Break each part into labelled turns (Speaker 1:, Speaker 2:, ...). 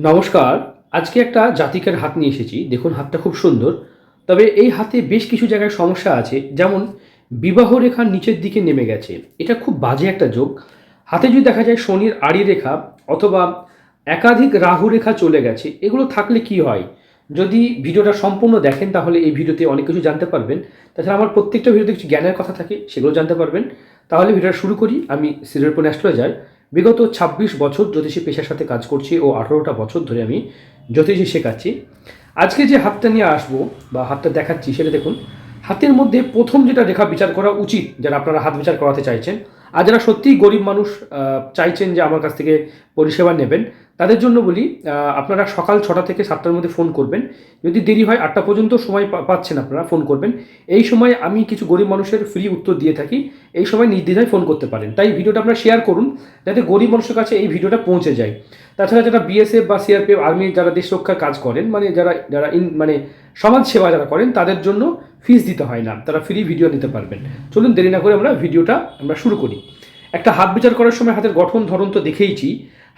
Speaker 1: নমস্কার। আজকে একটা জাতিকার হাত নিয়ে এসেছি। দেখুন, হাতটা খুব সুন্দর। তবে এই হাতে বেশ কিছু জায়গায় সমস্যা আছে। যেমন, বিবাহ রেখার নিচের দিকে নেমে গেছে। এটা খুব বাজে একটা যোগ। হাতে যদি দেখা যায় শনির আড়ি রেখা অথবা একাধিক রাহু রেখা চলে গেছে, এগুলো থাকলে কি হয়? যদি ভিডিওটা সম্পূর্ণ দেখেন, তাহলে এই ভিডিওতে অনেক কিছু জানতে পারবেন। তাছাড়া আমার প্রত্যেকটা ভিডিওতে কিছু জ্ঞানের কথা থাকে, সেগুলো জানতে পারবেন। তাহলে ভিডিওটা শুরু করি। আমি সিরিয়ালপন অ্যাস্ট্রোলজার। বিগত ২৬ বছর জ্যোতিষী পেশার সাথে কাজ করছি ও আঠারোটা বছর ধরে আমি জ্যোতিষী শেখাচ্ছি। আজকে যে হাতটা নিয়ে আসব বা হাতটা দেখাচ্ছি সেটা দেখুন, হাতের মধ্যে প্রথম যেটা রেখা বিচার করা উচিত, যারা আপনারা হাত বিচার করাতে চাইছেন, আর যারা সত্যিই গরিব মানুষ চাইছেন যে আমার কাছ থেকে পরিষেবা নেবেন তাদের জন্য বলি আপনারা সকাল ছটা থেকে সাতটার মধ্যে ফোন করবেন। যদি দেরি হয়, আটটা পর্যন্ত সময় পাচ্ছেন আপনারা ফোন করবেন। এই সময় আমি কিছু গরিব মানুষের ফ্রি উত্তর দিয়ে থাকি। এই সময় নির্দ্বিধায় ফোন করতে পারেন। তাই ভিডিওটা আপনারা শেয়ার করুন, যাতে গরিব মানুষের কাছে এই ভিডিওটা পৌঁছে যায়। তাছাড়া যারা বিএসএফ বা সিআরপিএফ আর্মি যারা দেশ রক্ষার কাজ করেন মানে যারা যারা ইন মানে সমাজ সেবা যারা করেন, তাদের জন্য ফিস দিতে হয় না। তারা ফ্রি ভিডিও নিতে পারবেন। চলুন দেরি না করে আমরা ভিডিওটা আমরা শুরু করি। একটা হাত বিচার করার সময় হাতের গঠন ধরন তো দেখেইছি।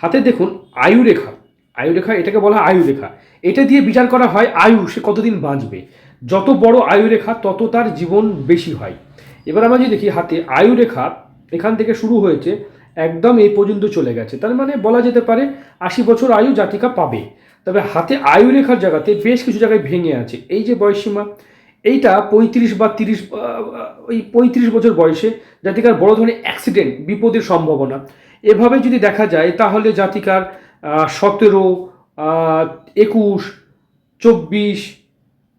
Speaker 1: হাতে দেখুন আয়ু রেখা আয়ু রেখা এটাকে বলা হয় আয়ু রেখা এটা দিয়ে বিচার করা হয় আয়ু সে কতদিন বাঁচবে। যত বড় আয়ু রেখা তত তার জীবন বেশি হয়। এবার আমরা যদি দেখি হাতে আয়ু রেখা এখান থেকে শুরু হয়েছে, একদম এই পর্যন্ত চলে গেছে। তার মানে বলা যেতে পারে আশি বছর আয়ু জাতিকা পাবে। তবে হাতে আয়ু রেখার জায়গাতে বেশ কিছু জায়গায় ভেঙে আছে। এই যে বয়সীমা এইটা পঁয়ত্রিশ বা তিরিশ ওই পঁয়ত্রিশ বছর বয়সে জাতিকার বড় ধরনের অ্যাক্সিডেন্ট, বিপদের সম্ভাবনা। এভাবে যদি দেখা যায়, তাহলে জাতিকার সতেরো একুশ, চব্বিশ,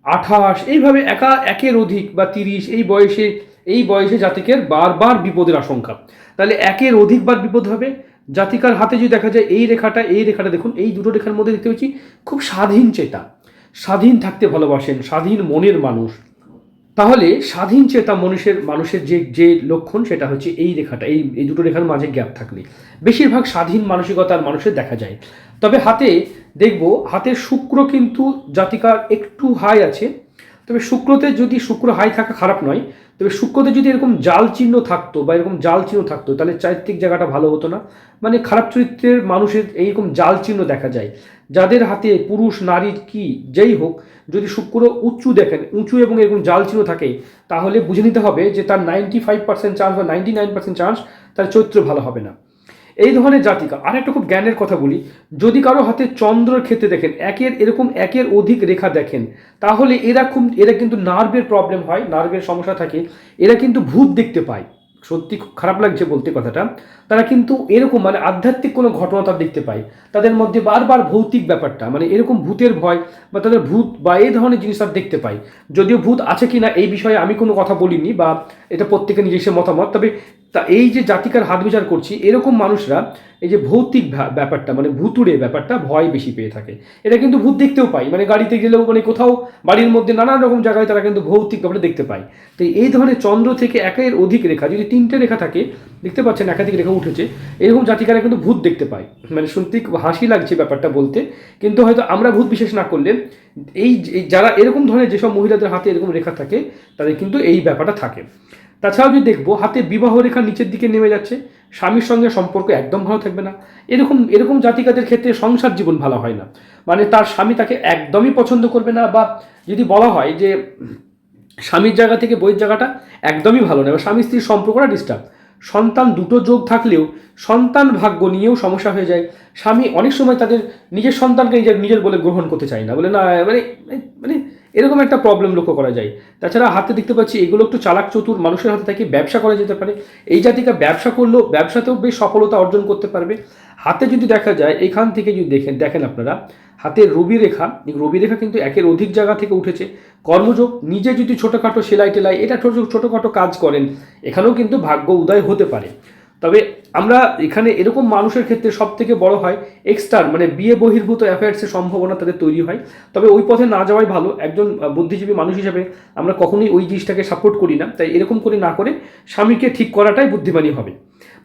Speaker 1: আঠাশ, এইভাবে একা, একের অধিক বা তিরিশ, এই বয়সে এই বয়সে জাতিকের বারবার বিপদের আশঙ্কা। তাহলে একের অধিকবার বিপদ হবে? জাতিকার হাতে যদি দেখা যায়, এই রেখাটা এই রেখাটা দেখুন, এই দুটো রেখার মধ্যে দেখতে পাচ্ছি, খুব স্বাধীন চেতা। স্বাধীন থাকতে ভালোবাসেন, স্বাধীন মনের মানুষ। তাহলে স্বাধীন চেতা মানুষের মানুষের যে যে লক্ষণ সেটা হচ্ছে এই রেখাটা, এই এই দুটো রেখার মাঝে গ্যাপ থাকলে। বেশিরভাগ স্বাধীন মানসিকতার মানুষের দেখা যায়। তবে হাতে দেখব, হাতের শুক্র কিন্তু জাতিকার একটু হাই আছে। তবে শুক্রতে যদি শুক্র হাই থাকা খারাপ নয়, তবে শুক্রতে যদি এরকম জাল চিহ্ন থাকতো বা এরকম জাল চিহ্ন থাকতো, তাহলে চারিত্রিক জায়গাটা ভালো হতো না। মানে খারাপ চরিত্রের মানুষের এইরকম জাল চিহ্ন দেখা যায়। যাদের হাতে পুরুষ, নারী কি যেই হোক, যদি শুক্র উঁচু দেখেন, উঁচু এবং এরকম জাল চিহ্ন থাকে, তাহলে বুঝে নিতে হবে যে তার নাইনটি ফাইভ পার্সেন্ট চান্স বা নাইনটি নাইন পার্সেন্ট চান্স তার চরিত্র ভালো হবে না। এই ধরনের জাতিকা আর একটা খুব জ্ঞানের কথা বলি, যদি কারও হাতে চন্দ্রের ক্ষেত্রে দেখেন, একের, এরকম একের অধিক রেখা দেখেন, তাহলে এরা খুব, এরা কিন্তু নার্ভের প্রবলেম হয় নার্ভের সমস্যা থাকে, এরা কিন্তু ভূত দেখতে পায়। সত্যি খুব খারাপ লাগছে বলতে কথাটা, তারা কিন্তু এরকম মানে আধ্যাত্মিক কোনো ঘটনা তারা দেখতে পায়। তাদের মধ্যে বারবার ভৌতিক ব্যাপারটা মানে এরকম ভূতের ভয় বা তাদের ভূত বা এই ধরনের জিনিস তারা দেখতে পায়। যদিও ভূত আছে কি না এই বিষয়ে আমি কোনো কথা বলিনি বা এটা প্রত্যেকের নিজস্ব মতামত, তবে তা এই যে জাতিকার হাত বিচার করছি, এরকম মানুষরা এই যে ভৌতিক ব্যাপারটা মানে ভুতুড়ে ব্যাপারটা ভয় বেশি পেয়ে থাকে। এটা কিন্তু ভূত দেখতেও পাই মানে গাড়িতে গেলেও মানে কোথাও বাড়ির মধ্যে নানান রকম জায়গায় তারা কিন্তু ভৌতিক ব্যাপারটা দেখতে পায়। তো এই ধরনের চন্দ্র থেকে একের অধিক রেখা, যদি তিনটে রেখা থাকে, দেখতে পাচ্ছেন একাধিক রেখা উঠেছে, এরকম জাতিকারা কিন্তু ভূত দেখতে পায়। মানে শুনতে হাসি লাগছে ব্যাপারটা বলতে। কিন্তু হয়তো আমরা ভূত বিশেষ না করলে এই যারা এরকম ধরনের যেসব মহিলাদের হাতে এরকম রেখা থাকে, তাদের কিন্তু এই ব্যাপারটা থাকে। তাছাড়াও যদি দেখব, হাতে বিবাহ রেখা নিচের দিকে নেমে যাচ্ছে, স্বামীর সঙ্গে সম্পর্ক একদম ভালো থাকবে না। এরকম এরকম জাতিকাদের ক্ষেত্রে সংসার জীবন ভালো হয় না। মানে তার স্বামী তাকে একদমই পছন্দ করবে না, বা যদি বলা হয় যে, স্বামীর জায়গা থেকে বইয়ের জায়গাটা একদমই ভালো না বা স্বামী স্ত্রীর সম্পর্কটা ডিস্টার্ব সন্তান দুটো যোগ থাকলেও সন্তান ভাগ্য নিয়েও সমস্যা হয়ে যায়। স্বামী অনেক সময় তাদের নিজের সন্তানকে নিজের নিজের বলে গ্রহণ করতে চায় না। বলে, না মানে মানে এরকম একটা প্রবলেম লক্ষ্য করা যায়। তাছাড়া হাতে দেখতে পাচ্ছি এগুলো একটু চালাক চতুর, মানুষের হাতে থেকে ব্যবসা করা যেতে পারে। এই জাতিকা ব্যবসা করলেও ব্যবসাতেও বেশ সফলতা অর্জন করতে পারবে। হাতে যদি দেখা যায়, এখান থেকে যদি দেখেন দেখেন আপনারা, হাতে রবি রেখা রবি রেখা কিন্তু একের অধিক জায়গা থেকে উঠেছে। কর্মযোগ, নিজে যদি ছোটোখাটো সেলাই টেলাই এটা ছোটো, ছোটোখাটো কাজ করেন, এখানেও কিন্তু ভাগ্য উদয় হতে পারে। তবে আমরা এখানে এরকম মানুষের ক্ষেত্রে সব থেকে বড় হয় এক্সটার মানে বিয়ে বহির্ভূত অ্যাফেয়ার্সের সম্ভাবনা তাদের তৈরি হয়। তবে ওই পথে না যাওয়াই ভালো। একজন বুদ্ধিজীবী মানুষ হিসেবে আমরা কখনোই ওই জিনিসটাকে সাপোর্ট করি না। তাই এরকম করে না করে স্বামীকে ঠিক করাটাই বুদ্ধিমানী হবে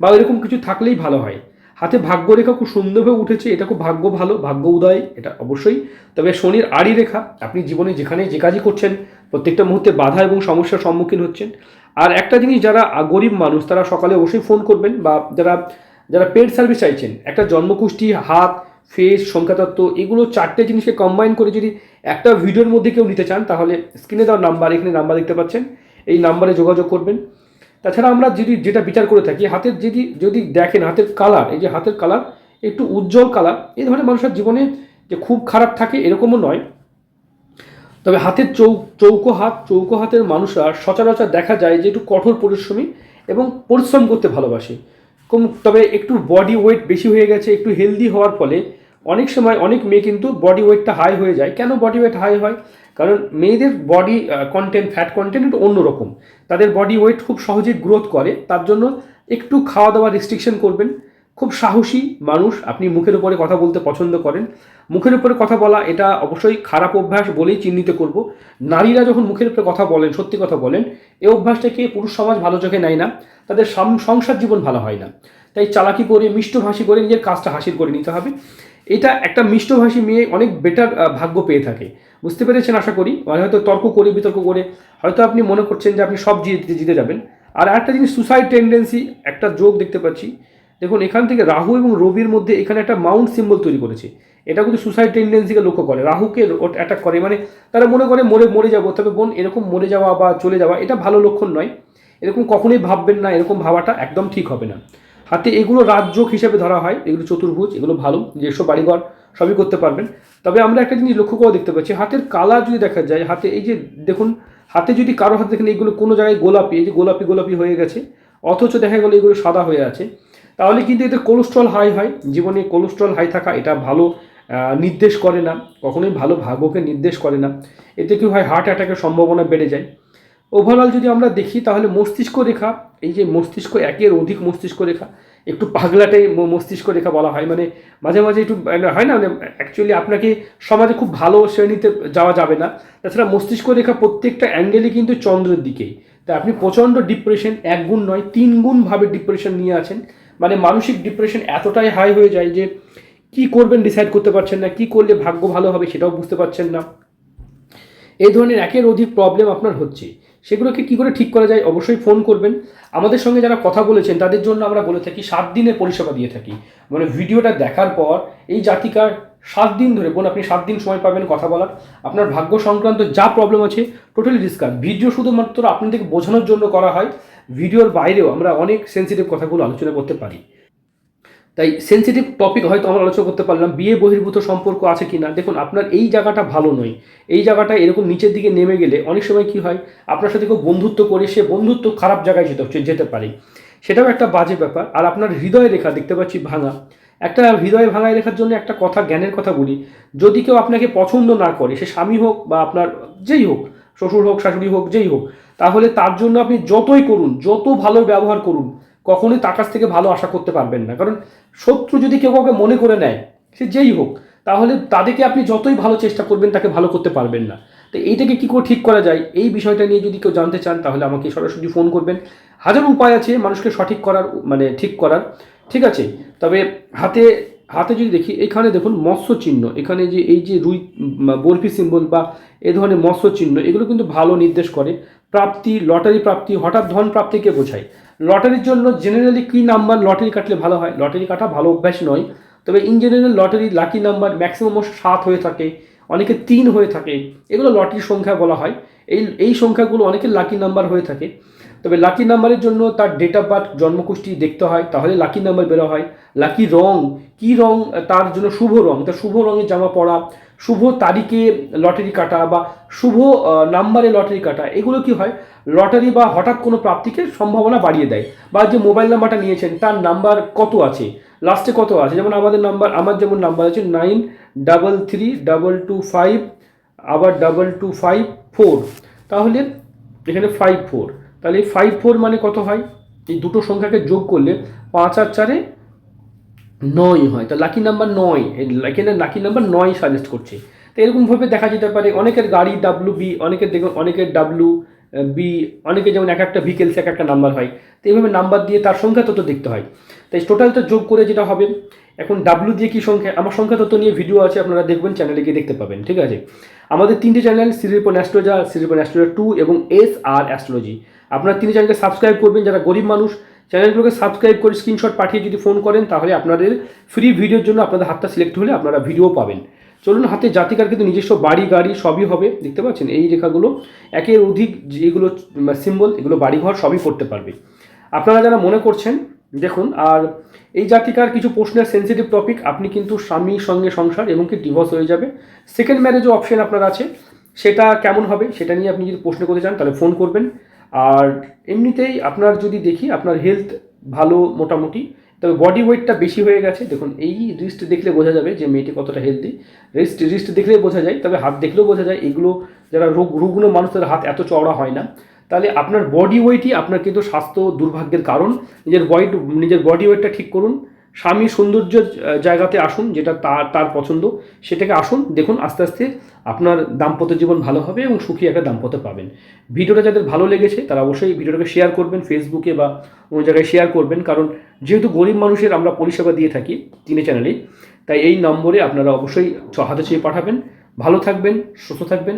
Speaker 1: বা এরকম কিছু থাকলেই ভালো হয়। হাতে ভাগ্য রেখা খুব সুন্দরভাবে উঠেছে, এটা খুব ভাগ্য ভালো, ভাগ্য উদয়, এটা অবশ্যই। তবে শনির আড়ি রেখা, আপনি জীবনে যেখানে যে কাজই করছেন, প্রত্যেকটা মুহূর্তে বাধা এবং সমস্যার সম্মুখীন হচ্ছেন। আর একটা জিনিস, যারা গরিব মানুষ, তারা সকালে অবশ্যই ফোন করবেন বা যারা যারা পেড সার্ভিস চাইছেন, একটা জন্মকুষ্টি, হাত ফেস সংখ্যাতত্ত্ব, এগুলো চারটে জিনিসকে কম্বাইন করে যদি একটা ভিডিওর মধ্যে কেউ নিতে চান, তাহলে স্ক্রিনে দেওয়া নাম্বার এখানে নাম্বার দেখতে পাচ্ছেন। এই নাম্বারে যোগাযোগ করবেন। তাছাড়া আমরা যদি যেটা বিচার করে থাকি, হাতের যদি যদি দেখেন হাতের কালার এই যে হাতের কালার একটু উজ্জ্বল কালার এই ধরনের মানুষের জীবনে যে খুব খারাপ থাকে এরকমও নয়। তবে হাতের চৌ, চৌকো হাত, চৌকো হাতের মানুষরা সচরাচর দেখা যায় যে একটু কঠোর পরিশ্রমী এবং পরিশ্রম করতে ভালোবাসে। কম, তবে একটু বডি ওয়েট বেশি হয়ে গেছে, একটু হেলদি হওয়ার ফলে অনেক সময় অনেক মেয়ে কিন্তু বডি ওয়েটটা হাই হয়ে যায়। কেন বডি ওয়েট হাই হয়? কারণ মেয়েদের বডি কন্টেন্ট ফ্যাট কন্টেন্ট একটু অন্যরকম। তাদের বডি ওয়েট খুব সহজেই গ্রোথ করে, তার জন্য একটু খাওয়া দাওয়া রেস্ট্রিকশন করবেন। খুব সাহসী মানুষ, আপনি মুখের উপরে কথা বলতে পছন্দ করেন। মুখের উপরে কথা বলা, এটা অবশ্যই খারাপ অভ্যাস বলেই চিহ্নিত করব। নারীরা যখন মুখের উপরে কথা বলেন, সত্যি কথা বলেন এই অভ্যাসটাকে পুরুষ সমাজ ভালো চোখে নেয় না। তাদের সংসার জীবন ভালো হয় না। তাই চালাকি করে মিষ্টভাষী করে নিজের কাজটা হাসিল করে নিতে হবে। এটা একটা মিষ্টভাষী মেয়ে অনেক বেটার ভাগ্য পেয়ে থাকে। বুঝতে পেরেছেন আশা করি? মানে হয়তো তর্ক করে, বিতর্ক করে, হয়তো আপনি মনে করছেন যে আপনি সব জিতে জিতে যাবেন। আর একটা জিনিস সুসাইড টেন্ডেন্সি একটা যোগ দেখতে পাচ্ছি। দেখুন, এখান থেকে রাহু এবং রবির মধ্যে এখানে একটা মাউন্ট সিম্বল তৈরি করেছে। এটা কিন্তু সুসাইড টেন্ডেন্সিকে লক্ষ্য করে। রাহুকে অ্যাটাক করে মানে তারা মনে করে, মরে মরে যাব। তবে বোন, এরকম মরে যাওয়া বা চলে যাওয়া, এটা ভালো লক্ষণ নয়। এরকম কখনোই ভাববেন না, এরকম ভাবাটা একদম ঠিক হবে না। হাতে এগুলো রাজযোগ হিসেবে ধরা হয়, এগুলো চতুর্ভুজ, এগুলো ভালো যেসব বাড়িঘর সবই করতে পারবেন। তবে আমরা একটা জিনিস লক্ষ্য করে দেখতে পাচ্ছি, হাতের কালার যদি দেখা যায়, হাতে এই যে দেখুন, হাতে যদি কারও হাতে দেখেন এগুলো কোনো জায়গায় গোলাপি, এই যে গোলাপি গোলাপি হয়ে গেছে, অথচ দেখা গেলো এগুলো সাদা হয়ে আছে, তাহলে কিন্তু এতে কোলেস্ট্রল হাই হয়। জীবনে কোলেস্ট্রল হাই থাকা এটা ভালো নির্দেশ করে না, কখনোই ভালো ভাগ্যকে নির্দেশ করে না। এতে কি হয় হার্ট অ্যাটাকের সম্ভাবনা বেড়ে যায়। ওভারঅল যদি আমরা দেখি, তাহলে মস্তিষ্ক রেখা, এই যে মস্তিষ্ক একের অধিক মস্তিষ্ক রেখা, একটু পাগলাটে মস্তিষ্ক রেখা বলা হয়। মানে মাঝে মাঝে একটু মানে হয় না মানে অ্যাকচুয়ালি আপনাকে সমাজে খুব ভালো শ্রেণীতে যাওয়া যাবে না। তাছাড়া মস্তিষ্ক রেখা প্রত্যেকটা অ্যাঙ্গেলই কিন্তু চন্দ্রের দিকেই তা আপনি প্রচণ্ড ডিপ্রেশন এক গুণ নয়, তিন গুণভাবে ডিপ্রেশন নিয়ে আছেন। মানে মানসিক ডিপ্রেশন এতটাই হাই হয়ে যায় যে, কি করবেন ডিসাইড করতে পারছেন না, কি করলে ভাগ্য ভালো হবে সেটাও বুঝতে পারছেন না। এই ধরনের একের অধিক প্রবলেম আপনার হচ্ছে। সেগুলোকে কি করে ঠিক করা যায় অবশ্যই ফোন করবেন। আমাদের সঙ্গে যারা কথা বলেছেন, তাদের জন্য আমরা বলে থাকি, সাত দিনের পরিষেবা দিয়ে থাকি। মানে ভিডিওটা দেখার পর এই জাতিকার সাত দিন ধরে, বোন আপনি সাত দিন সময় পাবেন কথা বলার। আপনার ভাগ্য সংক্রান্ত যা প্রবলেম আছে টোটালি ডিসকাস ভিডিও শুধুমাত্র আপনাদেরকে বোঝানোর জন্য করা হয়। ভিডিওর বাইরেও আমরা অনেক সেন্সিটিভ কথাগুলো আলোচনা করতে পারি। তাই সেন্সিটিভ টপিক হয়তো আমরা আলোচনা করতে পারলাম, বিয়ে বহির্ভূত সম্পর্ক আছে কি না দেখুন, আপনার এই জায়গাটা ভালো নয়। এই জায়গাটা এরকম নিচের দিকে নেমে গেলে অনেক সময় কি হয়, আপনার সাথে কেউ বন্ধুত্ব করে সে বন্ধুত্ব খারাপ জায়গায় যেতে হচ্ছে, যেতে পারে। সেটাও একটা বাজে ব্যাপার। আর আপনার হৃদয় রেখা দেখতে পাচ্ছি ভাঙা। একটা হৃদয় ভাঙায় রেখার জন্য একটা কথা, জ্ঞানের কথা বলি। যদি কেউ আপনাকে পছন্দ না করে, সে স্বামী হোক বা আপনার যেই হোক, শ্বশুর হোক, শাশুড়ি হোক, যেই হোক, তাহলে তার জন্য আপনি যতই করুন, যত ভালো ব্যবহার করুন কখনোই তার কাছ থেকে ভালো আশা করতে পারবেন না। কারণ শত্রু যদি কেউ কাউকে মনে করে নেয়, সে যেই হোক, তাহলে তাদেরকে আপনি যতই ভালো চেষ্টা করবেন, তাকে ভালো করতে পারবেন না। তো এইটাকে কী করে ঠিক করা যায়? এই বিষয়টা নিয়ে যদি কেউ জানতে চান, তাহলে আমাকে সরাসরি ফোন করবেন। হাজার উপায় আছে মানুষকে সঠিক করার মানে ঠিক করার। ঠিক আছে? তবে হাতে হাতে যদি দেখি, এখানে দেখুন মৎস্য চিহ্ন, এখানে যে এই যে রুই বরফি সিম্বল বা এ ধরনের মৎস্য চিহ্ন, এগুলো কিন্তু ভালো নির্দেশ করে। প্রাপ্তি, লটারি প্রাপ্তি, হঠাৎ ধন প্রাপ্তিকে বোঝায়? লটারির জন্য জেনারেলি কী নাম্বার লটারি কাটলে ভালো হয়? লটারি কাটা ভালো অভ্যাস নয়, তবে in general lottery lucky number maximum সাত হয়ে থাকে, অনেকে তিন হয়ে থাকে, এগুলো লটারির সংখ্যা বলা হয়। এই এই সংখ্যাগুলো অনেকের লাকি নাম্বার হয়ে থাকে। তবে লাকি নাম্বারের জন্য তার ডেট অফ বার্থ জন্মকুষ্টি দেখতে হয়, তাহলে লাকি নাম্বার বেরো হয়। লাকি রং, কি রং, তার জন্য শুভ রং তার শুভ রঙের জামা পরা, শুভ তারিখে লটারি কাটা বা শুভ নাম্বারে লটারি কাটা, এগুলো কি হয়? লটারি বা হঠাৎ কোনো প্রাপ্তিকে সম্ভাবনা বাড়িয়ে দেয়। বা যে মোবাইল নাম্বারটা নিয়েছেন, তার নাম্বার কত আছে? লাস্টে কত আছে? যেমন আমাদের নাম্বার আমার যেমন নাম্বার আছে nine double three double two five আবার ডাবল টু ফাইভ ফোর তাহলে এখানে ফাইভ ফোর তাহলে এই ফাইভ ফোর মানে কত হয়? এই দুটো সংখ্যাকে যোগ করলে পাঁচ আর চারে নয় হয়। তা লাকি নাম্বার নয়। এখানে লাকি নাম্বার নয় সাজেস্ট করছে। তো এরকমভাবে দেখা যেতে পারে। অনেকের গাড়ি ডাব্লু বি অনেকের দেখুন, অনেকের ডাব্লু বি অনেকে যেমন এক একটা ভিকেলস এক একটা নাম্বার হয়। তো এইভাবে নাম্বার দিয়ে তার সংখ্যা তত দেখতে হয়। তাই টোটালটা যোগ করে যেটা হবে, এখন ডাব্লু দিয়ে কি সংখ্যা, আমার সংখ্যা তত নিয়ে ভিডিও আছে, আপনারা দেখবেন চ্যানেলে গিয়ে দেখতে পাবেন, ঠিক আছে? আমাদের তিনটে চ্যানেল সিরিপন অ্যাস্ট্রোজা সিরিপন অ্যাস্ট্রোজা টু এবং এস আর অ্যাস্ট্রোলজি আপনারা তিনি চ্যানেলকে সাবস্ক্রাইব করবেন, যারা গরিব মানুষ, চ্যানেলগুলোকে সাবস্ক্রাইব করে স্ক্রিনশট পাঠিয়ে যদি ফোন করেন, তাহলে আপনাদের ফ্রি ভিডিওর জন্য আপনাদের হাতটা সিলেক্ট হলে আপনারা ভিডিও পাবেন। চলুন, হাতে জাতিকার কিন্তু নিজস্ব বাড়ি, গাড়ি সবই হবে, দেখতে পাচ্ছেন? এই রেখাগুলো একের অধিক যেগুলো সিম্বল এগুলো বাড়িঘর সবই করতে পারবে। আপনারা যারা মনে করছেন, দেখুন, আর এই জাতিকার কিছু প্রশ্নের সেন্সিটিভ টপিক আপনি কিন্তু স্বামীর সঙ্গে সংসার এবং কি ডিভোর্স হয়ে যাবে। সেকেন্ড ম্যারেজও অপশন আপনার আছে। সেটা কেমন হবে, সেটা নিয়ে আপনি যদি প্রশ্ন করতে চান, তাহলে ফোন করবেন। আর এমনিতেই আপনার যদি দেখি আপনার হেলথ ভালো মোটামুটি, তবে বডি ওয়েটটা বেশি হয়ে গেছে। দেখুন, এই রিস্ট দেখলে বোঝা যাবে যে মেয়েটি কতটা হেলদি রিস্ট রিস্ট দেখলেই বোঝা যায়, তবে হাত দেখলেও বোঝা যায়, এগুলো যারা রোগ, রুগ্ন মানুষের হাত এত চওড়া হয় না। তাহলে আপনার বডি ওয়েটই আপনার কিন্তু স্বাস্থ্য দুর্ভাগ্যের কারণ। নিজের ওয়েট নিজের বডি ওয়েটটা ঠিক করুন। স্বামী সৌন্দর্য জায়গাতে আসুন, যেটা তার তার পছন্দ, সেটাকে আসুন, দেখুন, আস্তে আস্তে আপনার দাম্পত্য জীবন ভালো হবে এবং সুখী একটা দাম্পত্য পাবেন। ভিডিওটা যাদের ভালো লেগেছে, তারা অবশ্যই ভিডিওটাকে শেয়ার করবেন ফেসবুকে বা অন্য জায়গায় শেয়ার করবেন, কারণ যেহেতু গরিব মানুষের আমরা পরিষেবা দিয়ে থাকি তিনে চ্যানেলে তাই এই নম্বরে আপনারা অবশ্যই হাতে চেয়ে পাঠাবেন। ভালো থাকবেন, সুস্থ থাকবেন।